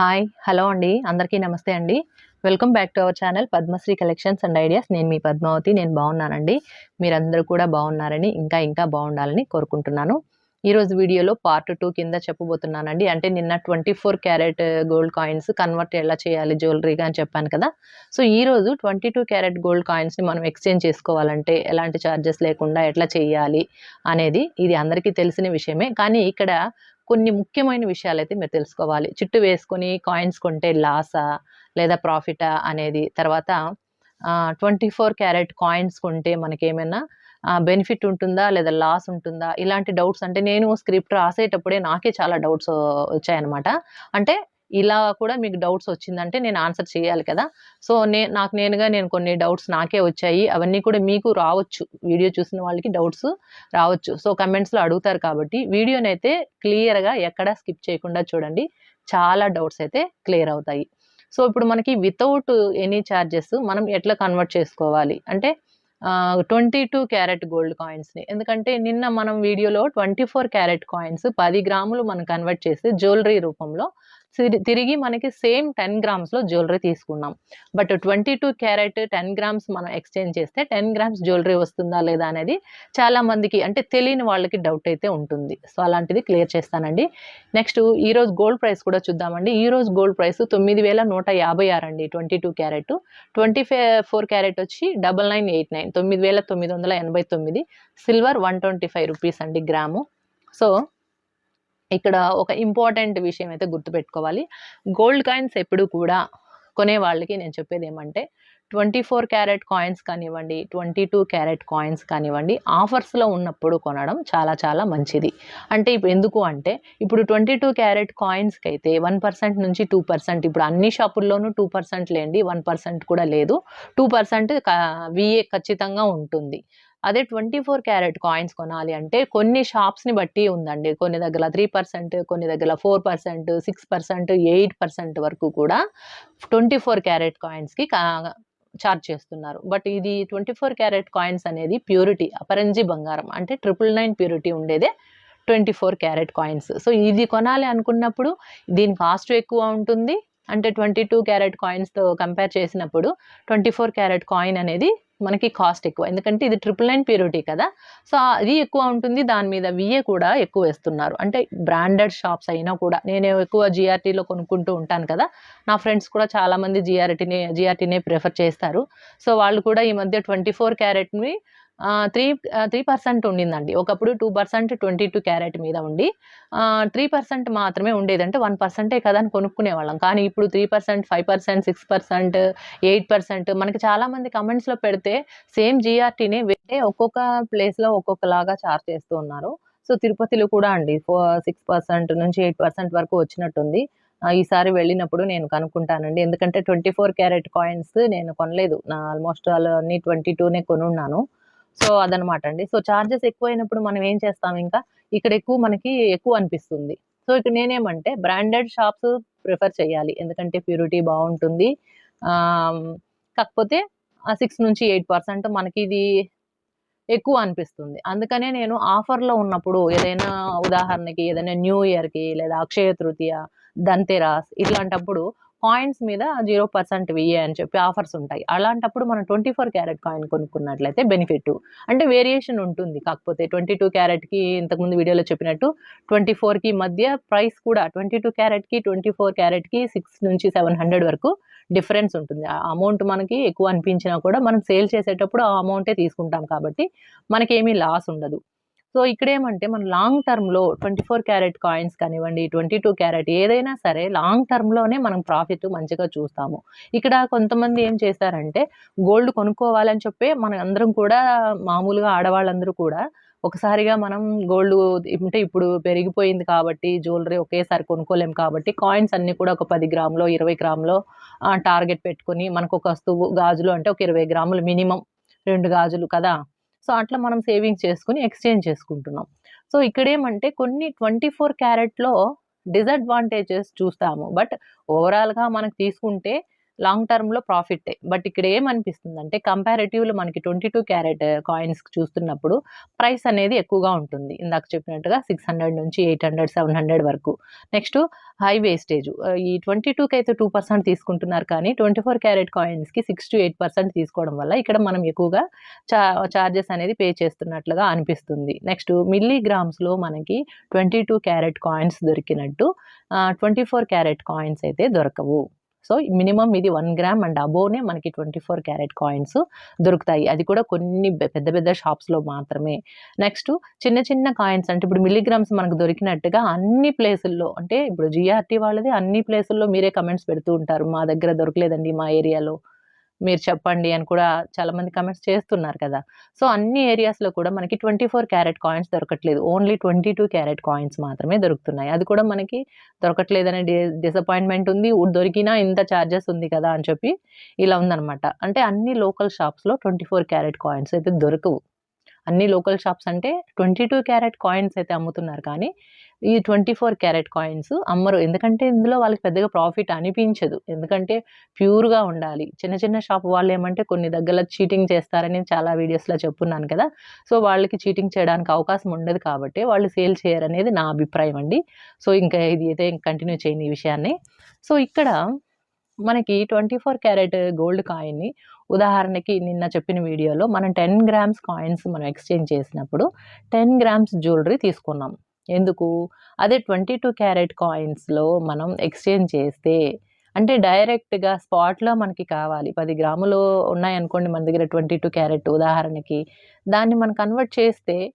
Hi hello అండి. అందరికీ నమస్తే అండి. Welcome back to our channel Padmasri collections and ideas. నేను మీ పద్మావతి నేను బాగున్నానండి. మీరందరూ కూడా బాగున్నారని ఇంకా ఇంకా బాగుండాలని కోరుకుంటున్నాను. ఈరోజు వీడియోలో పార్ట్ టూ కింద చెప్పబోతున్నానండి. అంటే నిన్న twenty four carat gold coins convert ఎలా చేయాలి జ్యువెలరీగా అని చెప్పాను కదా. సో ఈ రోజు ట్వంటీ టూ క్యారెట్ గోల్డ్ కాయిన్స్ని మనం ఎక్స్చేంజ్ చేసుకోవాలంటే ఎలాంటి ఛార్జెస్ లేకుండా ఎట్లా చేయాలి అనేది ఇది అందరికీ తెలిసిన విషయమే. కానీ ఇక్కడ కొన్ని ముఖ్యమైన విషయాలు అయితే మీరు తెలుసుకోవాలి. చిట్టు వేసుకొని కాయిన్స్ కొంటే లాసా లేదా ప్రాఫిటా అనేది. తర్వాత ట్వంటీ ఫోర్ క్యారెట్ కాయిన్స్ కొంటే మనకి ఏమైనా బెనిఫిట్ ఉంటుందా లేదా లాస్ ఉంటుందా? ఇలాంటి డౌట్స్ అంటే నేను స్క్రిప్ట్ రాసేటప్పుడే నాకే చాలా డౌట్స్ వచ్చాయన్నమాట. అంటే ఇలా కూడా మీకు డౌట్స్ వచ్చిందంటే నేను ఆన్సర్ చేయాలి కదా. సో నే నాకు నేనుగా నేను కొన్ని డౌట్స్ నాకే వచ్చాయి. అవన్నీ కూడా మీకు రావచ్చు. వీడియో చూసిన వాళ్ళకి డౌట్స్ రావచ్చు. సో కమెంట్స్లో అడుగుతారు కాబట్టి వీడియోనైతే క్లియర్గా ఎక్కడ స్కిప్ చేయకుండా చూడండి. చాలా డౌట్స్ అయితే క్లియర్ అవుతాయి. సో ఇప్పుడు మనకి వితౌట్ ఎనీ ఛార్జెస్ మనం ఎట్లా కన్వర్ట్ చేసుకోవాలి? అంటే ట్వంటీ టూ క్యారెట్ గోల్డ్ కాయిన్స్ని ఎందుకంటే నిన్న మనం వీడియోలో ట్వంటీ ఫోర్ క్యారెట్ కాయిన్స్ పది గ్రాములు మనం కన్వర్ట్ చేసి జ్యువెలరీ రూపంలో తిరిగి మనకి సేమ్ టెన్ గ్రామ్స్లో జ్యువెలరీ తీసుకున్నాం. But twenty two carat ten grams మనం ఎక్స్చేంజ్ చేస్తే టెన్ గ్రామ్స్ జ్యువెలరీ వస్తుందా లేదా అనేది చాలామందికి అంటే తెలియని వాళ్ళకి డౌట్ అయితే ఉంటుంది. సో అలాంటిది క్లియర్ చేస్తానండి. నెక్స్ట్ ఈరోజు గోల్డ్ ప్రైస్ కూడా చూద్దామండి. ఈరోజు గోల్డ్ ప్రైస్ తొమ్మిది వేల నూట యాభై ఆరు అండి twenty two carat. Twenty four carat వచ్చి డబల్ నైన్ ఎయిట్ నైన్ తొమ్మిది వేల తొమ్మిది వందల ఎనభై తొమ్మిది. Silver one twenty five rupees అండి గ్రాము. సో ఇక్కడ ఒక ఇంపార్టెంట్ విషయం అయితే గుర్తుపెట్టుకోవాలి. గోల్డ్ కాయిన్స్ ఎప్పుడు కూడా కొనే వాళ్ళకి నేను చెప్పేది ఏమంటే ట్వంటీ ఫోర్ క్యారెట్ కాయిన్స్ కానివ్వండి ట్వంటీ టూ క్యారెట్ కాయిన్స్ కానివ్వండి ఆఫర్స్లో ఉన్నప్పుడు కొనడం చాలా చాలా మంచిది. అంటే ఇప్పుడు ఎందుకు అంటే ఇప్పుడు ట్వంటీ టూ క్యారెట్ కాయిన్స్కి అయితే వన్ పర్సెంట్ నుంచి టూ పర్సెంట్ ఇప్పుడు అన్ని షాపుల్లోనూ టూ పర్సెంట్ లేండి వన్ పర్సెంట్ కూడా లేదు. టూ పర్సెంట్ విఏ ఖచ్చితంగా ఉంటుంది. అదే ట్వంటీ ఫోర్ క్యారెట్ కాయిన్స్ కొనాలి అంటే కొన్ని షాప్స్ని బట్టి ఉందండి. కొన్ని దగ్గర త్రీ పర్సెంట్ కొన్ని దగ్గర four percent six percent eight percent వరకు కూడా ట్వంటీ ఫోర్ క్యారెట్ కాయిన్స్కి చార్జ్ చేస్తున్నారు. బట్ ఇది ట్వంటీ ఫోర్ క్యారెట్ కాయిన్స్ అనేది ప్యూరిటీ అపరంజి బంగారం. అంటే ట్రిపుల్ నైన్ ప్యూరిటీ ఉండేదే twenty four carat coins. So ఇది కొనాలి అనుకున్నప్పుడు దీని కాస్ట్ ఎక్కువ ఉంటుంది. అంటే ట్వంటీ టూ క్యారెట్ కాయిన్స్తో కంపేర్ చేసినప్పుడు ట్వంటీ ఫోర్ క్యారెట్ కాయిన్ అనేది మనకి కాస్ట్ ఎక్కువ. ఎందుకంటే ఇది ట్రిపుల్ నైన్ ప్యూరిటీ కదా. సో అది ఎక్కువ ఉంటుంది. దాని మీద విఏ కూడా ఎక్కువ వేస్తున్నారు. అంటే బ్రాండెడ్ షాప్స్ అయినా కూడా. నేను ఎక్కువ జిఆర్టీలో కొనుక్కుంటూ ఉంటాను కదా. నా ఫ్రెండ్స్ కూడా చాలామంది జిఆర్టీని జిఆర్టీనే ప్రిఫర్ చేస్తారు. సో వాళ్ళు కూడా ఈ మధ్య ట్వంటీ ఫోర్ క్యారెట్ని త్రీ త్రీ పర్సెంట్ ఉండిందండి. ఒకప్పుడు two percent twenty two carat మీద ఉండి త్రీ పర్సెంట్ మాత్రమే ఉండేదంటే వన్ పర్సెంటే కదా అని కొనుక్కునే వాళ్ళం. కానీ ఇప్పుడు three percent five percent six percent eight percent మనకి చాలామంది కమెంట్స్లో పెడితే సేమ్ జిఆర్టీనే వేరే ఒక్కొక్క ప్లేస్లో ఒక్కొక్కలాగా చార్జ్ చేస్తూ ఉన్నారు. సో తిరుపతిలో కూడా అండి ఫోర్ సిక్స్ పర్సెంట్ నుంచి ఎయిట్ పర్సెంట్ వరకు వచ్చినట్టుంది. ఈసారి వెళ్ళినప్పుడు నేను కనుక్కుంటానండి. ఎందుకంటే ట్వంటీ ఫోర్ క్యారెట్ కాయిన్స్ నేను కొనలేదు. నా ఆల్మోస్ట్ అన్ని ట్వంటీ టూనే కొనున్నాను. సో అదనమాట అండి సో చార్జెస్ ఎక్కువైనప్పుడు మనం ఏం చేస్తాం ఇంకా? ఇక్కడ ఎక్కువ మనకి ఎక్కువ అనిపిస్తుంది. సో ఇక్కడ నేనేమంటే బ్రాండెడ్ షాప్స్ ప్రిఫర్ చేయాలి. ఎందుకంటే ప్యూరిటీ బాగుంటుంది. కాకపోతే సిక్స్ నుంచి ఎయిట్ పర్సెంట్ మనకి ఇది ఎక్కువ అనిపిస్తుంది. అందుకనే నేను ఆఫర్లో ఉన్నప్పుడు ఏదైనా ఉదాహరణకి ఏదైనా న్యూ ఇయర్కి లేదా అక్షయ తృతీయ దంతెరాస్ ఇట్లాంటప్పుడు కాయిన్స్ మీద జీరో పర్సెంట్ విఏ అని చెప్పి ఆఫర్స్ ఉంటాయి. అలాంటప్పుడు మనం ట్వంటీ ఫోర్ క్యారెట్ కాయిన్ కొనుక్కున్నట్లయితే బెనిఫిట్ అంటే వేరియేషన్ ఉంటుంది. కాకపోతే ట్వంటీ టూ క్యారెట్కి ఇంతకుముందు వీడియోలో చెప్పినట్టు ట్వంటీ ఫోర్కి మధ్య ప్రైస్ కూడా ట్వంటీ టూ క్యారెట్కి ట్వంటీ ఫోర్ క్యారెట్కి సిక్స్ నుంచి సెవెన్ హండ్రెడ్ వరకు డిఫరెన్స్ ఉంటుంది. ఆ అమౌంట్ మనకి ఎక్కువ అనిపించినా కూడా మనం సేల్ చేసేటప్పుడు ఆ అమౌంటే తీసుకుంటాం కాబట్టి మనకేమీ లాస్ ఉండదు. సో ఇక్కడ ఏమంటే మనం లాంగ్ టర్మ్లో ట్వంటీ ఫోర్ క్యారెట్ కాయిన్స్ కానివ్వండి ట్వంటీ టూ క్యారెట్ ఏదైనా సరే లాంగ్ టర్మ్లోనే మనం ప్రాఫిట్ మంచిగా చూస్తాము. ఇక్కడ కొంతమంది ఏం చేస్తారంటే గోల్డ్ కొనుక్కోవాలని చెప్పి మన అందరం కూడా మామూలుగా ఆడవాళ్ళందరూ కూడా ఒకసారిగా మనం గోల్డ్ అంటే ఇప్పుడు పెరిగిపోయింది కాబట్టి జ్యువెలరీ ఒకేసారి కొనుక్కోలేం కాబట్టి కాయిన్స్ అన్నీ కూడా ఒక పది గ్రాములో ఇరవై గ్రాములో టార్గెట్ పెట్టుకుని మనకు ఒక వస్తువు గాజులు అంటే ఒక ఇరవై గ్రాములు మినిమం రెండు గాజులు కదా? సో అట్లా మనం సేవింగ్ చేసుకుని ఎక్స్చేంజ్ చేసుకుంటున్నాం. సో ఇక్కడేమంటే కొన్ని ట్వంటీ ఫోర్ క్యారెట్లో డిసడ్వాంటేజెస్ చూస్తాము. బట్ ఓవరాల్గా మనకు తీసుకుంటే లాంగ్ టర్మ్‌లో ప్రాఫిట్ బట్ ఇక్కడ ఏమనిపిస్తుంది అంటే కంపారిటివ్లో మనకి 22 క్యారెట్ కాయిన్స్ చూస్తున్నప్పుడు ప్రైస్ అనేది ఎక్కువగా ఉంటుంది. ఇందాక చెప్పినట్టుగా 600 నుంచి 800, 700 వరకు. Next high wastage. ఈ ట్వంటీ టూకి అయితే టూ పర్సెంట్ తీసుకుంటున్నారు కానీ 24 క్యారెట్ కాయిన్స్‌కి 6-8% తీసుకోవడం వల్ల ఇక్కడ మనం ఎక్కువగా చా చార్జెస్ అనేది పే చేస్తున్నట్లుగా అనిపిస్తుంది. నెక్స్ట్ మిల్లీగ్రామ్స్‌లో మనకి 22 క్యారెట్ కాయిన్స్ దొరికినట్టు ట్వంటీ ఫోర్ క్యారెట్ కాయిన్స్ అయితే దొరకవు. సో, మినిమమ్ ఇది వన్ గ్రామ్ అండ్ అబోవ్‌నే మనకి 24 క్యారెట్ కాయిన్స్ దొరుకుతాయి. అది కూడా కొన్ని పెద్ద పెద్ద షాప్స్‌లో మాత్రమే. నెక్స్ట్ చిన్న చిన్న కాయిన్స్ అంటే ఇప్పుడు మిల్లీగ్రామ్స్ మనకు దొరికినట్టుగా అన్ని ప్లేసుల్లో అంటే ఇప్పుడు జిఆర్టీ వాళ్ళది అన్ని ప్లేసుల్లో మీరే కమెంట్స్ పెడుతూ ఉంటారు. మా దగ్గర దొరకలేదండి మా ఏరియాలో. మీరు చెప్పండి అని కూడా చాలామంది కమెంట్స్ చేస్తున్నారు కదా! సో, అన్ని ఏరియాస్‌లో కూడా మనకి 24 క్యారెట్ కాయిన్స్ దొరకట్లేదు. ఓన్లీ 22 క్యారెట్ కాయిన్స్ మాత్రమే దొరుకుతున్నాయి. అది కూడా మనకి దొరకట్లేదనే డి డిసప్పాయింట్‌మెంట్ ఉంది. దొరికినా ఇంత ఛార్జెస్ ఉంది కదా! అని చెప్పి ఇలా ఉందనమాట. అంటే అన్ని లోకల్ షాప్స్‌లో 24 క్యారెట్ కాయిన్స్ అయితే దొరకవు. అన్ని లోకల్ షాప్స్ అంటే 22 క్యారెట్ కాయిన్స్ అయితే అమ్ముతున్నారు కానీ, ఈ 24 క్యారెట్ కాయిన్స్ అమ్మరు. ఎందుకంటే ఇందులో వాళ్ళకి పెద్దగా ప్రాఫిట్ అనిపించదు. ఎందుకంటే ప్యూర్‌గా ఉండాలి. చిన్న చిన్న షాప్ వాళ్ళు ఏమంటే కొన్ని దగ్గరలో చీటింగ్ చేస్తారని చాలా వీడియోస్‌లో చెప్పున్నాను కదా! సో, వాళ్ళకి చీటింగ్ చేయడానికి అవకాశం ఉండదు కాబట్టి వాళ్ళు సేల్ చేయరనేది నా అభిప్రాయం అండి. సో, ఇంకా ఇది అయితే కంటిన్యూ చేయని ఈ విషయాన్ని. సో, ఇక్కడ మనకి 24 క్యారెట్ గోల్డ్ కాయిన్‌ని ఉదాహరణకి నిన్న చెప్పిన వీడియోలో మనం 10 గ్రామ్స్ కాయిన్స్ మనం ఎక్స్‌చేంజ్ చేసినప్పుడు 10 గ్రామ్స్ జ్యువెలరీ తీసుకున్నాం. ఎందుకు? అదే 22 క్యారెట్ కాయిన్స్‌లో మనం ఎక్స్‌చేంజ్ చేస్తే అంటే డైరెక్ట్‌గా స్పాట్‌లో మనకి కావాలి. పది గ్రాములు ఉన్నాయనుకోండి మన దగ్గర 22 క్యారెట్ ఉదాహరణకి. దాన్ని మనం కన్వర్ట్ చేస్తే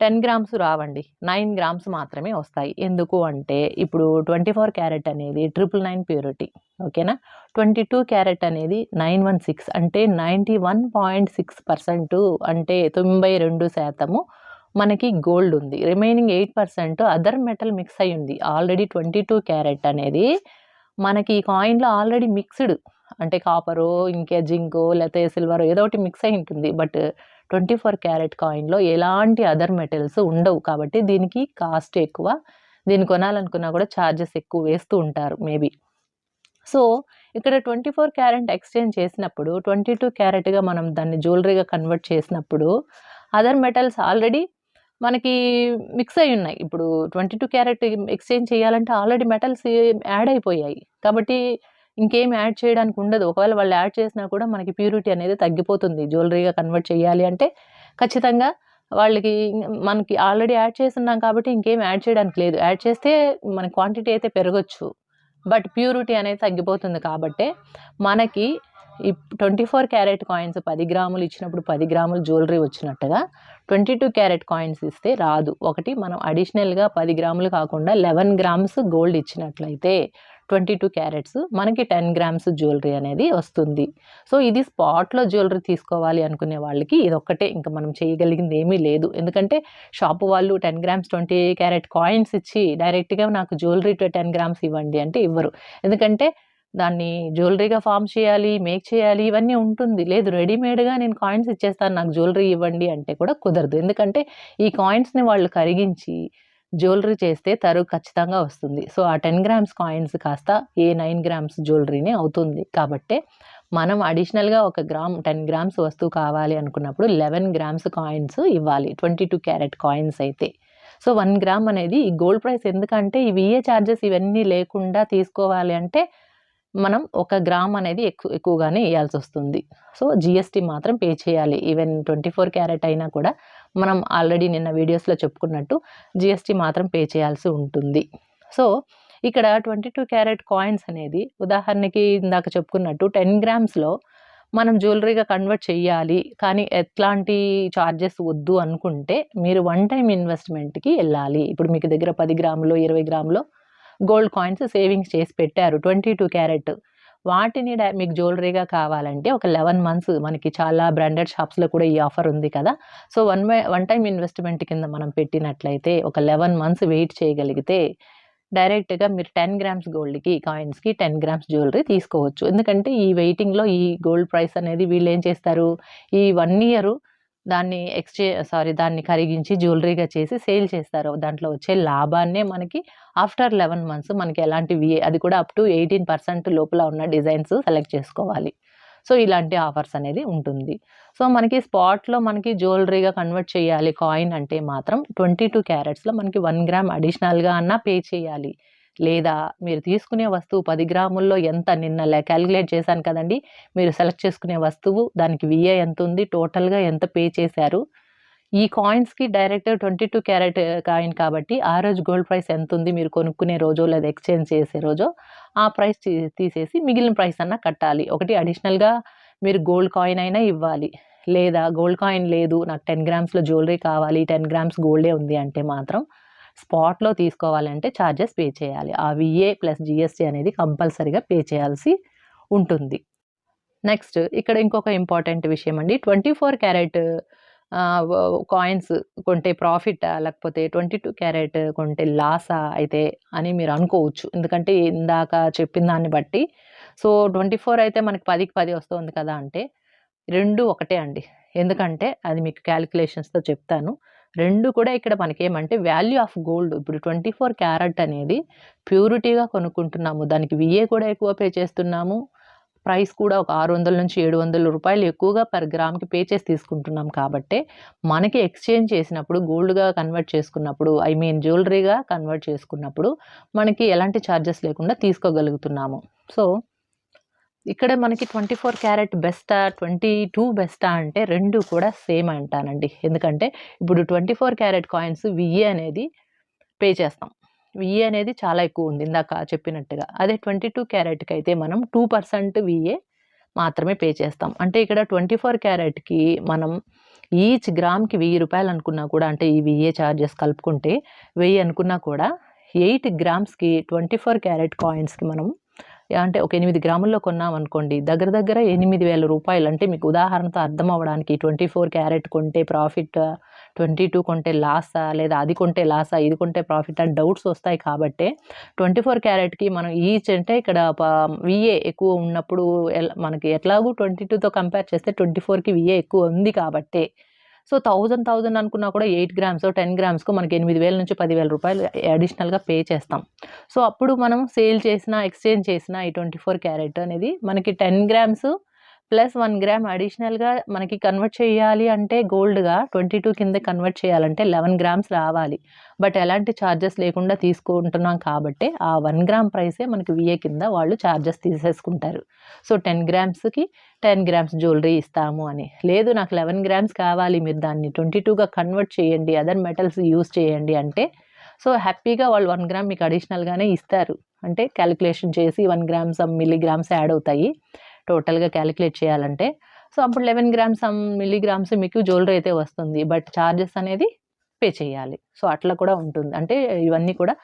10 గ్రామ్స్ రావండి. నైన్ గ్రామ్స్ మాత్రమే వస్తాయి. ఎందుకు అంటే ఇప్పుడు 24 క్యారెట్ అనేది 999 ప్యూరిటీ. ఓకేనా? 22 క్యారెట్ అనేది 916 అంటే 91.6% అంటే 92% మనకి గోల్డ్ ఉంది. Remaining eight percent other metal mix అయ్యి ఉంది. ఆల్రెడీ 22 క్యారెట్ అనేది మనకి ఈ కాయిన్‌లో ఆల్రెడీ మిక్స్‌డ్ అంటే కాపరు ఇంకా జింకు లేకపోతే సిల్వర్ ఏదో ఒకటి మిక్స్ అయ్యి ఉంటుంది. బట్ 24 క్యారెట్ కాయిన్‌లో ఎలాంటి అదర్ మెటల్స్ ఉండవు. కాబట్టి దీనికి కాస్ట్ ఎక్కువ. దీన్ని కొనాలనుకున్నా కూడా చార్జెస్ ఎక్కువ వేస్తూ ఉంటారు మేబీ. సో, ఇక్కడ 24 క్యారెట్ ఎక్స్‌చేంజ్ చేసినప్పుడు 22 క్యారెట్‌గా మనం దాన్ని జ్యువెలరీగా కన్వర్ట్ చేసినప్పుడు అదర్ మెటల్స్ ఆల్రెడీ మనకి మిక్స్ అయి ఉన్నాయి. ఇప్పుడు 22 క్యారెట్ ఎక్స్‌చేంజ్ చేయాలంటే ఆల్రెడీ మెటల్స్ యాడ్ అయిపోయాయి. కాబట్టి ఇంకేం యాడ్ చేయడానికి ఉండదు. ఒకవేళ వాళ్ళు యాడ్ చేసినా కూడా మనకి ప్యూరిటీ అనేది తగ్గిపోతుంది. జ్యువెలరీగా కన్వర్ట్ చేయాలి అంటే ఖచ్చితంగా వాళ్ళకి మనకి ఆల్రెడీ యాడ్ చేసున్నాం కాబట్టి ఇంకేం యాడ్ చేయడానికి లేదు. యాడ్ చేస్తే మన క్వాంటిటీ అయితే పెరగచ్చు బట్ ప్యూరిటీ అనేది తగ్గిపోతుంది కాబట్టే మనకి ఈ 24 క్యారెట్ కాయిన్స్ పది గ్రాములు ఇచ్చినప్పుడు పది గ్రాములు జ్యువెలరీ వచ్చినట్టుగా 22 క్యారెట్ కాయిన్స్ ఇస్తే రాదు. ఒకటి మనం అడిషనల్‌గా పది గ్రాములు కాకుండా 11 గ్రామ్స్ గోల్డ్ ఇచ్చినట్లయితే 22 క్యారెట్స్ మనకి 10 గ్రామ్స్ జ్యువెలరీ అనేది వస్తుంది. సో, ఇది స్పాట్‌లో జ్యువెలరీ తీసుకోవాలి అనుకునే వాళ్ళకి ఇదొక్కటే ఇంకా మనం చేయగలిగింది ఏమీ లేదు. ఎందుకంటే షాప్ వాళ్ళు 10 గ్రామ్స్ 20 క్యారెట్ కాయిన్స్ ఇచ్చి డైరెక్ట్‌గా నాకు జ్యువెలరీ 10 గ్రామ్స్ ఇవ్వండి అంటే ఇవ్వరు. ఎందుకంటే దాన్ని జ్యువెలరీగా ఫార్మ్ చేయాలి, మేక్ చేయాలి ఇవన్నీ ఉంటుంది. లేదు రెడీమేడ్‌గా నేను కాయిన్స్ ఇచ్చేస్తాను నాకు జ్యువెలరీ ఇవ్వండి అంటే కూడా కుదరదు. ఎందుకంటే ఈ కాయిన్స్‌ని వాళ్ళు కరిగించి జ్యువెలరీ చేస్తే తరుగు ఖచ్చితంగా వస్తుంది. సో, ఆ 10 గ్రామ్స్ కాయిన్స్ కాస్త ఏ నైన్ గ్రామ్స్ జ్యువెలరీనే అవుతుంది. కాబట్టే మనం అడిషనల్‌గా ఒక గ్రామ్ 10 గ్రామ్స్ వస్తువు కావాలి అనుకున్నప్పుడు 11 గ్రామ్స్ కాయిన్స్ ఇవ్వాలి. 22 క్యారెట్ కాయిన్స్ అయితే. సో, వన్ గ్రామ్ అనేది ఈ గోల్డ్ ప్రైస్ ఎందుకంటే ఇవి ఏ చార్జెస్ ఇవన్నీ లేకుండా తీసుకోవాలి అంటే మనం ఒక గ్రామ్ అనేది ఎక్కువ ఎక్కువగానే వేయాల్సి వస్తుంది సో, జిఎస్టీ మాత్రం పే చేయాలి. ఈవెన్ 24 క్యారెట్ అయినా కూడా మనం ఆల్రెడీ నిన్న వీడియోస్‌లో చెప్పుకున్నట్టు జిఎస్టీ మాత్రం పే చేయాల్సి ఉంటుంది. సో, ఇక్కడ 22 క్యారెట్ కాయిన్స్ అనేది ఉదాహరణకి ఇందాక చెప్పుకున్నట్టు 10 గ్రామ్స్‌లో మనం జ్యువెలరీగా కన్వర్ట్ చేయాలి కానీ ఎట్లాంటి ఛార్జెస్ వద్దు అనుకుంటే మీరు వన్ టైం ఇన్వెస్ట్‌మెంట్‌కి వెళ్ళాలి ఇప్పుడు మీకు దగ్గర పది గ్రాములు ఇరవై గ్రాములో గోల్డ్ కాయిన్స్ సేవింగ్స్ చేసి పెట్టారు. 22 క్యారెట్. వాటిని డై మీకు జ్యువెలరీగా కావాలంటే ఒక 11 మంత్స్ మనకి చాలా బ్రాండెడ్ షాప్స్‌లో కూడా ఈ ఆఫర్ ఉంది కదా! So, one one time investment కింద మనం పెట్టినట్లయితే ఒక 11 మంత్స్ వెయిట్ చేయగలిగితే డైరెక్ట్‌గా మీరు 10 గ్రామ్స్ గోల్డ్‌కి కాయిన్స్‌కి 10 గ్రామ్స్ జ్యువెలరీ తీసుకోవచ్చు. ఎందుకంటే ఈ వెయిటింగ్‌లో ఈ గోల్డ్ ప్రైస్ అనేది వీళ్ళు ఏం చేస్తారు ఈ వన్ ఇయర్ దాన్ని ఎక్స్‌చే సారీ దాన్ని కరిగించి జ్యువెలరీగా చేసి సేల్ చేస్తారు. దాంట్లో వచ్చే లాభాన్నే మనకి ఆఫ్టర్ 11 మంత్స్ మనకి ఎలాంటివి అది కూడా అప్ టు 18% లోపల ఉన్న డిజైన్స్ సెలెక్ట్ చేసుకోవాలి. సో, ఇలాంటి ఆఫర్స్ అనేది ఉంటుంది. సో, మనకి స్పాట్‌లో మనకి జ్యువెలరీగా కన్వర్ట్ చేయాలి కాయిన్ అంటే మాత్రం 22 క్యారెట్స్‌లో మనకి వన్ గ్రామ్ అడిషనల్‌గా అన్నా పే చేయాలి. లేదా మీరు తీసుకునే వస్తువు పది గ్రాముల్లో ఎంత నిన్న క్యాలిక్యులేట్ చేశాను కదండీ! మీరు సెలెక్ట్ చేసుకునే వస్తువు దానికి విఏ ఎంతుంది? టోటల్‌గా ఎంత పే చేశారు? ఈ కాయిన్స్‌కి డైరెక్ట్ 22 క్యారెట్ కాయిన్ కాబట్టి ఆ రోజు గోల్డ్ ప్రైస్ ఎంత ఉంది మీరు కొనుక్కునే రోజో లేదా ఎక్స్‌చేంజ్ చేసే రోజో ఆ ప్రైస్ తీ తీసేసి మిగిలిన ప్రైస్ అన్నా కట్టాలి. ఒకటి అడిషనల్‌గా మీరు గోల్డ్ కాయిన్ అయినా ఇవ్వాలి. లేదా గోల్డ్ కాయిన్ లేదు నాకు 10 గ్రామ్స్‌లో జ్యువెలరీ కావాలి. 10 గ్రామ్స్ గోల్డే ఉంది అంటే మాత్రం స్పాట్‌లో తీసుకోవాలంటే చార్జెస్ పే చేయాలి. ఆ విఏ ప్లస్ జీఎస్టీ అనేది కంపల్సరీగా పే చేయాల్సి ఉంటుంది. నెక్స్ట్ ఇక్కడ ఇంకొక ఇంపార్టెంట్ విషయం అండి. 24 క్యారెట్ కాయిన్స్ కొంటే ప్రాఫిట్ లేకపోతే 22 క్యారెట్ కొంటే లాసా అయితే అని మీరు అనుకోవచ్చు. ఎందుకంటే ఇందాక చెప్పిన దాన్ని బట్టి సో, 24 అయితే మనకి 10కి 10 వస్తుంది కదా! అంటే రెండు ఒకటే అండి. ఎందుకంటే అది మీకు క్యాలిక్యులేషన్స్తో చెప్తాను. రెండు కూడా ఇక్కడ మనకేమంటే వాల్యూ ఆఫ్ గోల్డ్ ఇప్పుడు 24 క్యారెట్ అనేది ప్యూరిటీగా కొనుక్కుంటున్నాము. దానికి విఏ కూడా ఎక్కువ పే చేస్తున్నాము. ప్రైస్ కూడా ఒక 600-700 రూపాయలు ఎక్కువగా పర్ గ్రామ్‌కి పే చేసి తీసుకుంటున్నాం కాబట్టే మనకి ఎక్స్‌చేంజ్ చేసినప్పుడు గోల్డ్‌గా కన్వర్ట్ చేసుకున్నప్పుడు ఐ మీన్ జ్యువెలరీగా కన్వర్ట్ చేసుకున్నప్పుడు మనకి ఎలాంటి చార్జెస్ లేకుండా తీసుకోగలుగుతున్నాము. సో, ఇక్కడ మనకి 24 క్యారెట్ బెస్టా? 22 బెస్టా? అంటే రెండు కూడా సేమ్ అంటానండి. ఎందుకంటే ఇప్పుడు 24 క్యారెట్ కాయిన్స్ విఏ అనేది పే చేస్తాం. విఏ అనేది చాలా ఎక్కువ ఉంది. ఇందాక చెప్పినట్టుగా. అదే ట్వంటీ టూ క్యారెట్కి అయితే మనం టూ పర్సెంట్ విఏ మాత్రమే పే చేస్తాం. అంటే ఇక్కడ 24 క్యారెట్‌కి మనం ఈచ్ గ్రామ్‌కి వెయ్యి రూపాయలు అనుకున్నా కూడా అంటే ఈ విఏ చార్జెస్ కలుపుకుంటే వెయ్యి అనుకున్నా కూడా ఎయిట్ గ్రామ్స్‌కి 24 క్యారెట్ కాయిన్స్‌కి మనం అంటే ఒక ఎనిమిది గ్రాముల్లో కొన్నాం అనుకోండి దగ్గర దగ్గర 8000 రూపాయలు అంటే మీకు ఉదాహరణతో అర్థం అవ్వడానికి 24 క్యారెట్ కొంటే ప్రాఫిట్ ట్వంటీ టూ కొంటే లాసా? లేదా అది కొంటే లాసా? ఇది కొంటే ప్రాఫిట్ అని డౌట్స్ వస్తాయి కాబట్టే 24 క్యారెట్‌కి మనం ఈచ్ అంటే ఇక్కడ విఏ ఎక్కువ ఉన్నప్పుడు ఎల్ మనకి ఎట్లాగూ 22తో కంపేర్ చేస్తే 24కి విఏ ఎక్కువ ఉంది కాబట్టే సో, థౌజండ్ థౌజండ్ అనుకున్నా కూడా ఎయిట్ గ్రామ్స్ టెన్ గ్రామ్స్కు మనకి 8000-10000 రూపాయలు అడిషనల్‌గా పే చేస్తాం. సో, అప్పుడు మనం సేల్ చేసిన ఎక్స్‌చేంజ్ చేసిన ఈ 24 క్యారెట్ అనేది మనకి 10 గ్రామ్స్ ప్లస్ వన్ గ్రామ్ అడిషనల్‌గా మనకి కన్వర్ట్ చేయాలి అంటే గోల్డ్‌గా 22 కింద కన్వర్ట్ చేయాలంటే 11 గ్రామ్స్ రావాలి. బట్ ఎలాంటి చార్జెస్ లేకుండా తీసుకుంటున్నాం కాబట్టి ఆ వన్ గ్రామ్ ప్రైసే మనకి విఏ కింద వాళ్ళు ఛార్జెస్ తీసేసుకుంటారు. సో, 10 గ్రామ్స్‌కి 10 గ్రామ్స్ జ్యువెలరీ ఇస్తాము అని. లేదు నాకు 11 గ్రామ్స్ కావాలి మీరు దాన్ని 22గా కన్వర్ట్ చేయండి. అదర్ మెటల్స్ యూజ్ చేయండి అంటే సో, హ్యాపీగా వాళ్ళు వన్ గ్రామ్ మీకు అడిషనల్‌గానే ఇస్తారు. అంటే క్యాలిక్యులేషన్ చేసి 1 గ్రామ్ సమ్ మిల్లీగ్రామ్స్ యాడ్ అవుతాయి. టోటల్‌గా క్యాలిక్యులేట్ చేయాలంటే. సో, అప్పుడు 11 గ్రామ్స్ మిల్లీగ్రామ్స్ మీకు జ్యువెలరీ అయితే వస్తుంది. బట్ చార్జెస్ అనేది పే చేయాలి. సో, అట్లా కూడా ఉంటుంది. అంటే ఇవన్నీ కూడా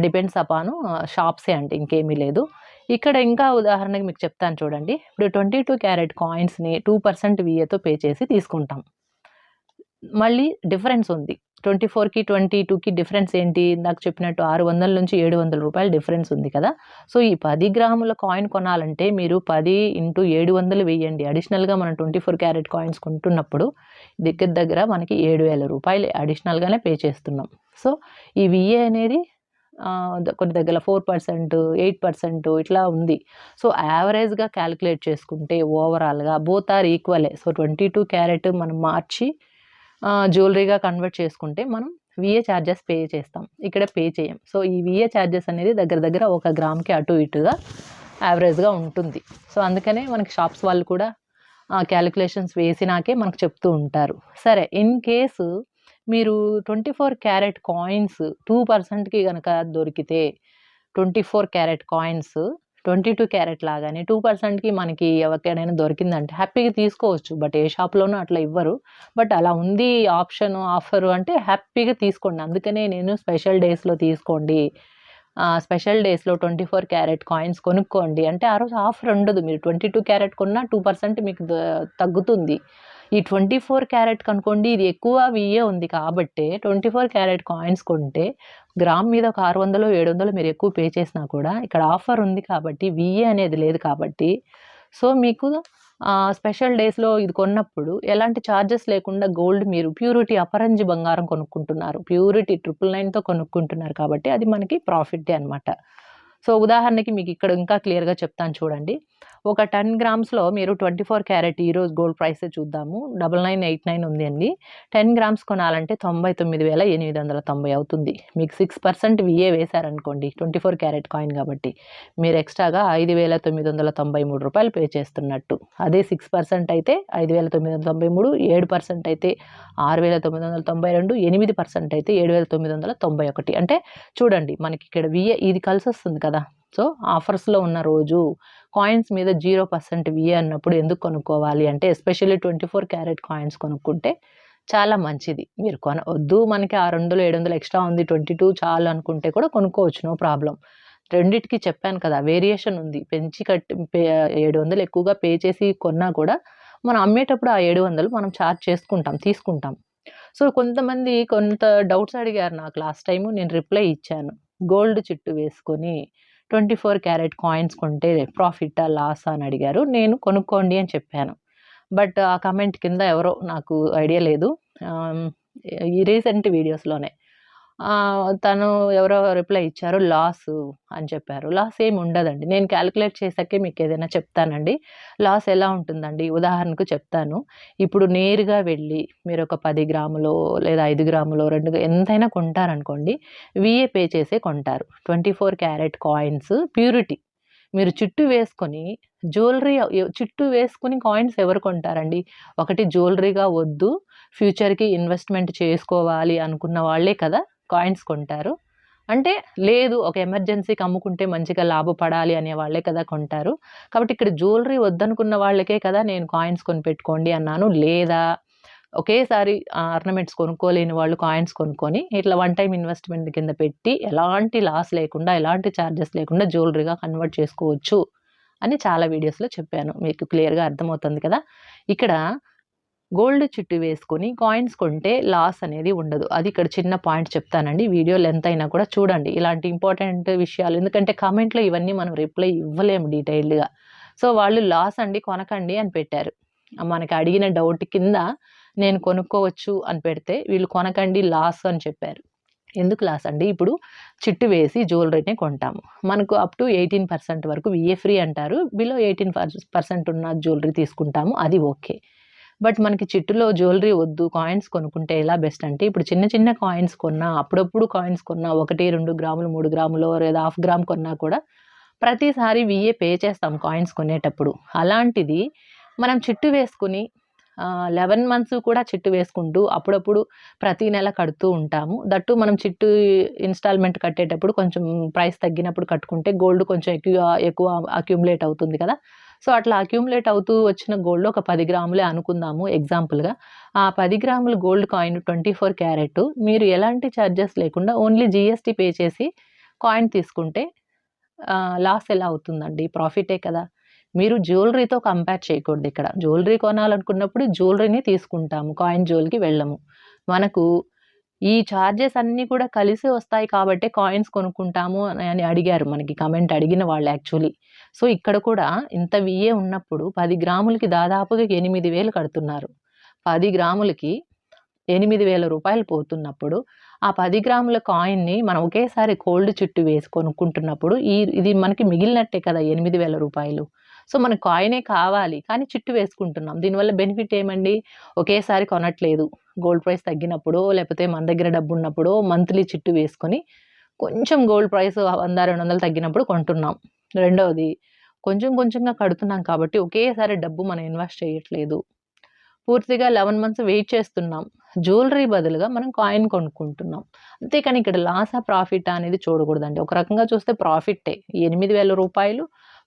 డిపెండ్స్ అపాను షాప్సే అండి. ఇంకేమీ లేదు. ఇక్కడ ఇంకా ఉదాహరణకి మీకు చెప్తాను చూడండి. ఇప్పుడు 22 క్యారెట్ కాయిన్స్‌ని టూ పర్సెంట్ విఏతో పే చేసి తీసుకుంటాం. మళ్ళీ డిఫరెన్స్ ఉంది. 24కి, 22కి డిఫరెన్స్ ఏంటి? నాకు చెప్పినట్టు 600-700 రూపాయలు డిఫరెన్స్ ఉంది కదా! సో, ఈ పది గ్రాముల కాయిన్ కొనాలంటే మీరు పది ఇంటూ 700 వెయ్యండి. అడిషనల్‌గా మనం 24 క్యారెట్ కాయిన్స్ కొంటున్నప్పుడు దగ్గర దగ్గర మనకి ఏడు వేల రూపాయలు అడిషనల్‌గానే పే చేస్తున్నాం. సో, ఈ విఏ అనేది కొన్ని దగ్గర 4%, 8% ఇట్లా ఉంది. సో, యావరేజ్‌గా క్యాలిక్యులేట్ చేసుకుంటే ఓవరాల్‌గా బోత్ ఆర్ ఈక్వలే. సో, 22 క్యారెట్ మనం మార్చి జ్యువెలరీగా కన్వర్ట్ చేసుకుంటే మనం విఏ చార్జెస్ పే చేస్తాం. ఇక్కడ పే చేయం. సో, ఈ విఏ చార్జెస్ అనేది దగ్గర దగ్గర ఒక గ్రామ్‌కి అటు ఇటుగా యావరేజ్‌గా ఉంటుంది. సో, అందుకనే మనకి షాప్స్ వాళ్ళు కూడా క్యాలిక్యులేషన్స్ వేసినాకే మనకు చెప్తూ ఉంటారు. సరే ఇన్ కేసు మీరు 24 క్యారెట్ కాయిన్స్ టూ పర్సెంట్కి కనుక దొరికితే twenty four carat coins 22 carat లాగానే టూ పర్సెంట్కి మనకి ఎవరికైనా దొరికిందంటే హ్యాపీగా తీసుకోవచ్చు. బట్ ఏ షాప్‌లోనూ అట్లా ఇవ్వరు. బట్ అలా ఉంది ఆప్షన్, ఆఫరు అంటే హ్యాపీగా తీసుకోండి. అందుకనే నేను స్పెషల్ డేస్‌లో తీసుకోండి. స్పెషల్ డేస్‌లో 24 క్యారెట్ కాయిన్స్ కొనుక్కోండి. అంటే ఆ రోజు ఆఫర్ ఉండదు. మీరు 22 క్యారెట్ కొన్నా టూ పర్సెంట్ మీకు తగ్గుతుంది. ఈ 24 క్యారెట్ కనుకోండి ఇది ఎక్కువ విఏ ఉంది కాబట్టే 24 క్యారెట్ కాయిన్స్ కొంటే గ్రామ్ మీద ఒక 600, 700 మీరు ఎక్కువ పే చేసినా కూడా ఇక్కడ ఆఫర్ ఉంది కాబట్టి విఏ అనేది లేదు కాబట్టి సో, మీకు స్పెషల్ డేస్‌లో ఇది కొన్నప్పుడు ఎలాంటి ఛార్జెస్ లేకుండా గోల్డ్ మీరు ప్యూరిటీ అపరంజి బంగారం కొనుక్కుంటున్నారు. ప్యూరిటీ 999తో కొనుక్కుంటున్నారు కాబట్టి అది మనకి ప్రాఫిట్టే అనమాట. సో, ఉదాహరణకి మీకు ఇక్కడ ఇంకా క్లియర్‌గా చెప్తాను చూడండి. ఒక టెన్ గ్రామ్స్లో మీరు ట్వంటీ ఫోర్ క్యారెట్ ఈరోజు గోల్డ్ ప్రైస్ చూద్దాము. డబల్ నైన్ ఎయిట్ నైన్ ఉంది అండి. టెన్ గ్రామ్స్ కొనాలంటే తొంభై తొమ్మిది వేల ఎనిమిది వందల తొంభై అవుతుంది. మీకు సిక్స్ పర్సెంట్ విఏ వేశారనుకోండి ట్వంటీ ఫోర్ క్యారెట్ కాయిన్ కాబట్టి. మీరు ఎక్స్ట్రాగా ఐదు వేల తొమ్మిది వందల తొంభై మూడు రూపాయలు పే చేస్తున్నట్టు. అదే సిక్స్ పర్సెంట్ అయితే ఐదు వేల తొమ్మిది వందల తొంభై మూడు ఏడు పర్సెంట్ అయితే ఆరు వేల తొమ్మిది వందల తొంభై రెండు ఎనిమిది పర్సెంట్ అయితే ఏడు వేల తొమ్మిది వందల తొంభై ఒకటి. అంటే చూడండి మనకి ఇక్కడ విఏ ఇది కలిసి వస్తుంది కదా. సో ఆఫర్స్లో ఉన్న రోజు కాయిన్స్ మీద జీరో పర్సెంట్ విఏ అన్నప్పుడు ఎందుకు కొనుక్కోవాలి అంటే ఎస్పెషల్లీ 24 క్యారెట్ కాయిన్స్ కొనుక్కుంటే చాలా మంచిది. మీరు కొన వద్దు మనకి 600, 700 ఎక్స్‌ట్రా ఉంది 22 చాలు అనుకుంటే కూడా కొనుక్కోవచ్చు. No problem. రెండిటికి చెప్పాను కదా! వేరియేషన్ ఉంది. పెంచి కట్టి పే 700 ఎక్కువగా పే చేసి కొన్నా కూడా మనం అమ్మేటప్పుడు ఆ 700 మనం చార్జ్ చేసుకుంటాం. తీసుకుంటాం. సో, కొంతమంది కొంత డౌట్స్ అడిగారు నాకు లాస్ట్ టైము నేను రిప్లై ఇచ్చాను. గోల్డ్ చిట్టు వేసుకొని 24 క్యారెట్ కాయిన్స్ కొంటే ప్రాఫిటా లాసా? అని అడిగారు. నేను కొనుక్కోండి అని చెప్పాను. బట్ ఆ కమెంట్ కింద ఎవరో నాకు ఐడియా లేదు. ఈ రీసెంట్ వీడియోస్‌లోనే. తను ఎవరో రిప్లై ఇచ్చారు లాస్ అని చెప్పారు. లాస్ ఏమి ఉండదండి. నేను క్యాలిక్యులేట్ చేసాకే మీకు ఏదైనా చెప్తానండి. లాస్ ఎలా ఉంటుందండి? ఉదాహరణకు చెప్తాను. ఇప్పుడు నేరుగా వెళ్ళి మీరు ఒక పది గ్రాములో లేదా ఐదు గ్రాములో రెండు ఎంతైనా కొంటారనుకోండి. విఏ పే చేసే కొంటారు. 24 క్యారెట్ కాయిన్స్ ప్యూరిటీ. మీరు చుట్టూ వేసుకొని జ్యువెలరీ చుట్టూ వేసుకుని కాయిన్స్ ఎవరు కొంటారండి? ఒకటి జ్యువెలరీగా వద్దు ఫ్యూచర్‌కి ఇన్వెస్ట్‌మెంట్ చేసుకోవాలి అనుకున్న వాళ్ళే కదా! కాయిన్స్ కొంటారు. అంటే లేదు ఒక ఎమర్జెన్సీకి అమ్ముకుంటే మంచిగా లాభపడాలి అనే వాళ్ళే కదా కొంటారు. కాబట్టి ఇక్కడ జ్యువెలరీ వద్దనుకున్న వాళ్ళకే కదా నేను కాయిన్స్ కొనిపెట్టుకోండి అన్నాను. లేదా ఒకేసారి ఆర్నమెంట్స్ కొనుక్కోలేని వాళ్ళు కాయిన్స్ కొనుక్కొని ఇట్లా వన్ టైం ఇన్వెస్ట్‌మెంట్ కింద పెట్టి ఎలాంటి లాస్ లేకుండా, ఎలాంటి చార్జెస్ లేకుండా జ్యువెలరీగా కన్వర్ట్ చేసుకోవచ్చు అని చాలా వీడియోస్‌లో చెప్పాను. మీకు క్లియర్‌గా అర్థమవుతుంది కదా! ఇక్కడ గోల్డ్ చిట్టు వేసుకొని కాయిన్స్ కొంటే లాస్ అనేది ఉండదు. అది ఇక్కడ చిన్న పాయింట్ చెప్తానండి. వీడియో లెంత్ అయినా కూడా చూడండి. ఇలాంటి ఇంపార్టెంట్ విషయాలు ఎందుకంటే కామెంట్‌లో ఇవన్నీ మనం రిప్లై ఇవ్వలేము డీటెయిల్డ్‌గా. సో, వాళ్ళు లాస్ అండి కొనకండి అని పెట్టారు. మనకి అడిగిన డౌట్ కింద నేను కొనుక్కోవచ్చు అని పెడితే వీళ్ళు కొనకండి లాస్ అని చెప్పారు. ఎందుకు లాస్ అండి? ఇప్పుడు చిట్టు వేసి జ్యువెలరీనే కొంటాము. మనకు అప్ టు 18% వరకు విఏ ఫ్రీ అంటారు. బిలో 18% ఉన్న జ్యువెలరీ తీసుకుంటాము. అది ఓకే. బట్ మనకి చిట్టులో జ్యువెలరీ వద్దు కాయిన్స్ కొనుక్కుంటే ఎలా బెస్ట్ అంటే ఇప్పుడు చిన్న చిన్న కాయిన్స్ కొన్నా, అప్పుడప్పుడు కాయిన్స్ కొన్నా 1, 2 గ్రాములు, మూడు గ్రాములు లేదా హాఫ్ గ్రామ్ కొన్నా కూడా ప్రతిసారి విఏ పే చేస్తాం కాయిన్స్ కొనేటప్పుడు. అలాంటిది మనం చిట్టు వేసుకొని లెవెన్ మంత్స్ కూడా చిట్టు వేసుకుంటూ అప్పుడప్పుడు ప్రతి నెల కడుతూ ఉంటాము. దట్టు మనం చిట్టు ఇన్‌స్టాల్‌మెంట్ కట్టేటప్పుడు కొంచెం ప్రైస్ తగ్గినప్పుడు కట్టుకుంటే గోల్డ్ కొంచెం ఎక్కువ ఎక్కువ అక్యుములేట్ అవుతుంది కదా! సో, అట్లా అక్యూములేట్ అవుతూ వచ్చిన గోల్డ్ ఒక పది గ్రాములే అనుకుందాము ఎగ్జాంపుల్‌గా. ఆ పది గ్రాముల గోల్డ్ కాయిన్ 24 క్యారెట్ మీరు ఎలాంటి చార్జెస్ లేకుండా ఓన్లీ జీఎస్టీ పే చేసి కాయిన్ తీసుకుంటే లాస్ ఎలా అవుతుందండి? ప్రాఫిటే కదా! మీరు జ్యువెలరీతో కంపేర్ చేయకూడదు ఇక్కడ. జ్యువెలరీ కొనాలనుకున్నప్పుడు జ్యువెలరీని తీసుకుంటాము. కాయిన్ జ్యువెల్కి వెళ్ళము. మనకు ఈ చార్జెస్ అన్నీ కూడా కలిసి వస్తాయి కాబట్టే కాయిన్స్ కొనుక్కుంటాము అని అని అడిగారు మనకి కామెంట్ అడిగిన వాళ్ళు యాక్చువల్లీ. సో, ఇక్కడ కూడా ఇంత విఏ ఉన్నప్పుడు పది గ్రాములకి దాదాపుగా 8000 కడుతున్నారు. పది గ్రాములకి ఎనిమిది వేల రూపాయలు పోతున్నప్పుడు ఆ పది గ్రాముల కాయిన్‌ని మనం ఒకేసారి కోల్డ్ చుట్టు వేసి కొనుక్కుంటున్నప్పుడు ఈ ఇది మనకి మిగిలినట్టే కదా! ఎనిమిది వేల రూపాయలు సో, మనకు కాయినే కావాలి. కానీ చిట్టు వేసుకుంటున్నాం. దీనివల్ల బెనిఫిట్ ఏమండి? ఒకేసారి కొనట్లేదు. గోల్డ్ ప్రైస్ తగ్గినప్పుడో లేకపోతే మన దగ్గర డబ్బు ఉన్నప్పుడు మంత్లీ చిట్టు వేసుకొని కొంచెం గోల్డ్ ప్రైస్ 100, 200 తగ్గినప్పుడు కొంటున్నాం. రెండవది కొంచెం కొంచెంగా కడుతున్నాం కాబట్టి ఒకేసారి డబ్బు మనం ఇన్వెస్ట్ చేయట్లేదు. పూర్తిగా 11 మంత్స్ వెయిట్ చేస్తున్నాం. జ్యువెలరీ బదులుగా మనం కాయిన్ కొనుక్కుంటున్నాం. అంతేకాని ఇక్కడ లాసా? ప్రాఫిటా? అనేది చూడకూడదండి. ఒక రకంగా చూస్తే ప్రాఫిట్టే. ఎనిమిది వేల రూపాయలు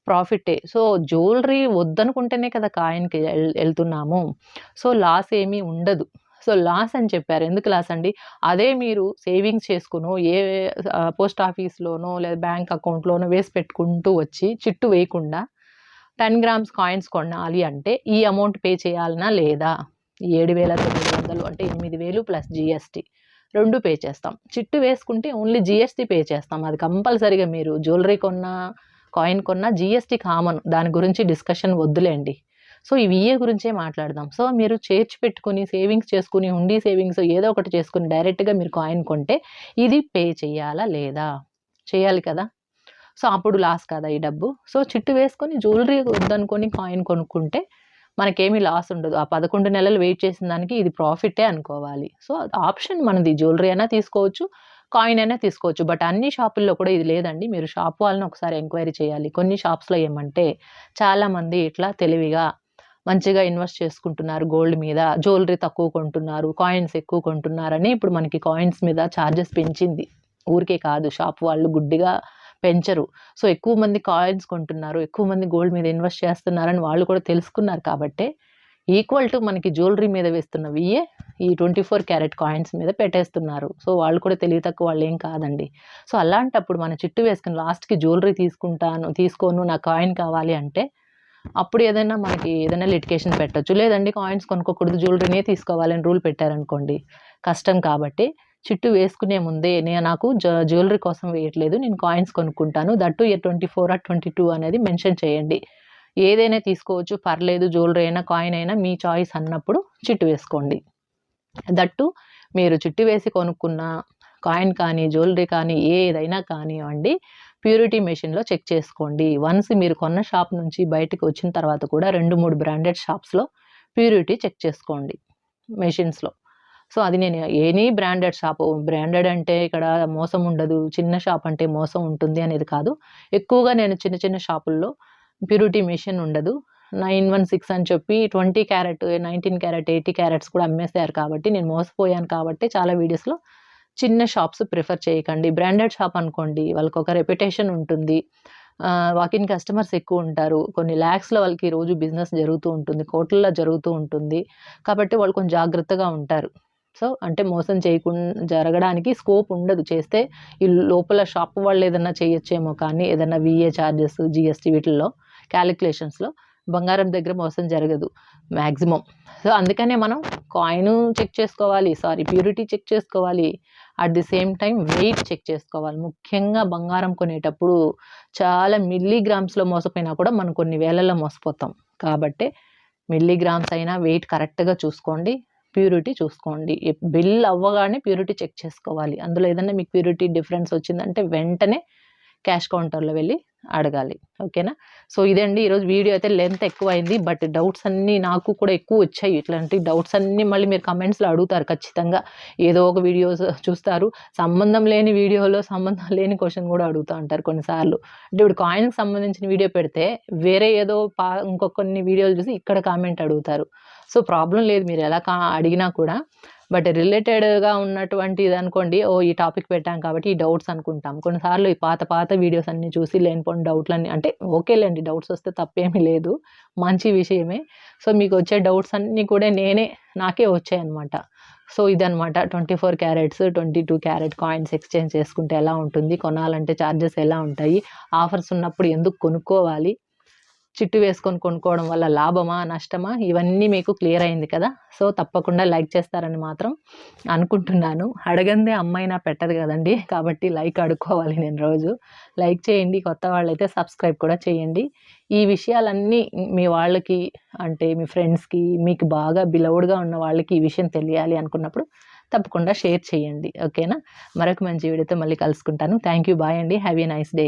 ప్రాఫిట్టే. సో, జ్యువెలరీ వద్దనుకుంటేనే కదా కాయిన్‌కి వెళ్తున్నాము సో, లాస్ ఏమీ ఉండదు. సో, లాస్ అని చెప్పారు. ఎందుకు లాస్ అండి? అదే మీరు సేవింగ్స్ చేసుకును ఏ పోస్ట్ ఆఫీస్‌లోనో లేదా బ్యాంక్ అకౌంట్‌లోనో వేసి పెట్టుకుంటూ వచ్చి చిట్టు వేయకుండా 10 గ్రామ్స్ కాయిన్స్ కొనాలి అంటే ఈ అమౌంట్ పే చేయాలనా? లేదా? 7,900 అంటే 8000 ప్లస్ జీఎస్టీ రెండు పే చేస్తాం. చిట్టు వేసుకుంటే ఓన్లీ జిఎస్టీ పే చేస్తాం. అది కంపల్సరీగా మీరు జ్యువెలరీ కొన్నా, కాయిన్ కొన్నా జీఎస్టీ కామన్. దాని గురించి డిస్కషన్ వద్దులేండి. సో ఈ విఏ గురించే మాట్లాడదాం. సో మీరు చేర్చి పెట్టుకుని సేవింగ్స్ చేసుకుని ఉండి సేవింగ్స్ ఏదో ఒకటి చేసుకుని డైరెక్ట్గా మీరు కాయిన్ కొంటే ఇది పే చేయాలా లేదా? చేయాలి కదా. సో అప్పుడు లాస్ కదా ఈ డబ్బు? సో చిట్టు వేసుకొని జ్యువెలరీ వద్దనుకొని కాయిన్ కొనుక్కుంటే మనకేమీ లాస్ ఉండదు. ఆ పదకొండు నెలలు వెయిట్ చేసిన దానికి ఇది ప్రాఫిటే అనుకోవాలి. సో ఆప్షన్ మనది. జ్యువెలరీ అయినా తీసుకోవచ్చు కాయిన్ అయినా తీసుకోవచ్చు. బట్ అన్ని షాపుల్లో కూడా ఇది లేదండి. మీరు షాప్ వాళ్ళని ఒకసారి ఎంక్వైరీ చేయాలి. కొన్ని షాప్స్లో ఏమంటే చాలామంది ఇట్లా తెలివిగా మంచిగా ఇన్వెస్ట్ చేసుకుంటున్నారు గోల్డ్ మీద జ్యువెలరీ తక్కువ కొంటున్నారు కాయిన్స్ ఎక్కువ కొంటున్నారని ఇప్పుడు మనకి కాయిన్స్ మీద ఛార్జెస్ పెంచింది. ఊరికే కాదు షాప్ వాళ్ళు గుడ్డిగా పెంచరు. సో ఎక్కువ మంది కాయిన్స్ కొంటున్నారు ఎక్కువ మంది గోల్డ్ మీద ఇన్వెస్ట్ చేస్తున్నారని వాళ్ళు కూడా తెలుసుకున్నారు కాబట్టి ఈక్వల్ టు మనకి జ్యువెలరీ మీద వేస్తున్న వియే ఈ ట్వంటీ ఫోర్ క్యారెట్ కాయిన్స్ మీద పెట్టేస్తున్నారు. సో వాళ్ళు కూడా తెలివి తక్కువ వాళ్ళు ఏం కాదండి. సో అలాంటప్పుడు మన చిట్టు వేసుకుని లాస్ట్కి జ్యువెలరీ తీసుకుంటాను తీసుకోను నా కాయిన్ కావాలి అంటే అప్పుడు ఏదైనా మనకి ఏదైనా లిటికేషన్ పెట్టచ్చు. లేదండి కాయిన్స్ కొనుక్కోకూడదు జ్యువెలరీనే తీసుకోవాలని రూల్ పెట్టారనుకోండి. కష్టం కాబట్టి చిట్టు వేసుకునే ముందే నేను నాకు జ్యువెలరీ కోసం వేయట్లేదు నేను కాయిన్స్ కొనుక్కుంటాను. దట్టు ట్వంటీ ఫోర్ ఆ ట్వంటీ టూ అనేది మెన్షన్ చేయండి. ఏదైనా తీసుకోవచ్చు పర్లేదు జ్యువెలరీ అయినా కాయిన్ అయినా మీ చాయిస్ అన్నప్పుడు చిట్టు వేసుకోండి. దట్టు మీరు చిట్టు వేసి కొనుక్కున్న కాయిన్ కానీ జ్యువెలరీ కానీ ఏదైనా కానివ్వండి ప్యూరిటీ మెషిన్లో చెక్ చేసుకోండి. వన్స్ మీరు కొన్న షాప్ నుంచి బయటకు వచ్చిన తర్వాత కూడా రెండు మూడు బ్రాండెడ్ షాప్స్లో ప్యూరిటీ చెక్ చేసుకోండి మెషిన్స్లో. సో అది నేను ఎనీ బ్రాండెడ్ షాప్ బ్రాండెడ్ అంటే ఇక్కడ మోసం ఉండదు చిన్న షాప్ అంటే మోసం ఉంటుంది అనేది కాదు. ఎక్కువగా నేను చిన్న చిన్న షాపుల్లో ప్యూరిటీ మెషిన్ ఉండదు. నైన్ వన్ సిక్స్ అని చెప్పి twenty carat nineteen carat eighty carats కూడా అమ్మేశారు కాబట్టి నేను మోసపోయాను కాబట్టి చాలా వీడియోస్లో చిన్న షాప్స్ ప్రిఫర్ చేయకండి. బ్రాండెడ్ షాప్ అనుకోండి వాళ్ళకి ఒక రెప్యుటేషన్ ఉంటుంది. వాకిన్ కస్టమర్స్ ఎక్కువ ఉంటారు. కొన్ని ల్యాక్స్లో వాళ్ళకి రోజు బిజినెస్ జరుగుతూ ఉంటుంది కోట్లలో జరుగుతూ ఉంటుంది. కాబట్టి వాళ్ళు కొంచెం జాగ్రత్తగా ఉంటారు. సో అంటే మోసం చేయకుండా జరగడానికి స్కోప్ ఉండదు. చేస్తే ఈ లోపల షాప్ వాళ్ళు ఏదైనా చేయొచ్చేమో కానీ ఏదైనా విఏ ఛార్జెస్ జిఎస్టీ వీటిల్లో క్యాలిక్యులేషన్స్లో బంగారం దగ్గర మోసం జరగదు. మ్యాక్సిమం సో అందుకనే మనం కాయిన్ చెక్ చేసుకోవాలి. సారీ ప్యూరిటీ చెక్ చేసుకోవాలి. At the same time weight check చేసుకోవాలి. ముఖ్యంగా బంగారం కొనేటప్పుడు చాలా మిల్లీగ్రామ్స్లో మోసపోయినా కూడా మనం కొన్ని వేలల్లో మోసపోతాం. కాబట్టి మిల్లీగ్రామ్స్ అయినా వెయిట్ కరెక్ట్గా చూసుకోండి ప్యూరిటీ చూసుకోండి. బిల్ అవ్వగానే ప్యూరిటీ చెక్ చేసుకోవాలి. అందులో ఏదైనా మీకు ప్యూరిటీ డిఫరెన్స్ వచ్చిందంటే వెంటనే క్యాష్ కౌంటర్లో వెళ్ళి అడగాలి. ఓకేనా? సో ఇదండి. ఈరోజు వీడియో అయితే లెంత్ ఎక్కువ అయింది బట్ డౌట్స్ అన్నీ నాకు కూడా ఎక్కువ వచ్చాయి. ఇట్లాంటి డౌట్స్ అన్నీ మళ్ళీ మీరు కమెంట్స్లో అడుగుతారు ఖచ్చితంగా. ఏదో ఒక వీడియోస్ చూస్తారు. సంబంధం లేని వీడియోలో సంబంధం లేని క్వశ్చన్ కూడా అడుగుతూ ఉంటారు కొన్నిసార్లు. అంటే ఇప్పుడు కాయిన్కి సంబంధించిన వీడియో పెడితే వేరే ఏదో పా ఇంకొన్ని వీడియోలు చూసి ఇక్కడ కామెంట్ అడుగుతారు. సో ప్రాబ్లం లేదు. మీరు ఎలా కా అడిగినా కూడా బట్ రిలేటెడ్గా ఉన్నటువంటి ఇది అనుకోండి ఓ ఈ టాపిక్ పెట్టాం కాబట్టి ఈ డౌట్స్ అనుకుంటాం. కొన్నిసార్లు ఈ పాత పాత వీడియోస్ అన్ని చూసి లేనిపోయిన డౌట్లన్నీ అంటే ఓకేలేండి డౌట్స్ వస్తే తప్పేమీ లేదు మంచి విషయమే. సో మీకు వచ్చే డౌట్స్ అన్నీ కూడా నేనే నాకే వచ్చాయన్నమాట. సో ఇదనమాట twenty four carats twenty two carat coins exchange చేసుకుంటే ఎలా ఉంటుంది కొనాలంటే ఛార్జెస్ ఎలా ఉంటాయి ఆఫర్స్ ఉన్నప్పుడు ఎందుకు కొనుక్కోవాలి చిట్టు వేసుకొని కొనుక్కోవడం వల్ల లాభమా నష్టమా ఇవన్నీ మీకు క్లియర్ అయింది కదా. సో తప్పకుండా లైక్ చేస్తారని మాత్రం అనుకుంటున్నాను. అడగందే అమ్మాయినా పెట్టదు కదండి. కాబట్టి లైక్ అడుక్కోవాలి నేను రోజు. లైక్ చేయండి కొత్త వాళ్ళైతే సబ్స్క్రైబ్ కూడా చేయండి. ఈ విషయాలన్నీ మీ వాళ్ళకి అంటే మీ ఫ్రెండ్స్కి మీకు బాగా బిలౌడ్గా ఉన్న వాళ్ళకి ఈ విషయం తెలియాలి అనుకున్నప్పుడు తప్పకుండా షేర్ చేయండి. ఓకేనా? మరొక మంచి వీడియోతో మళ్ళీ కలుసుకుంటాను. థ్యాంక్ యూ బాయ్ అండి. Have a nice day.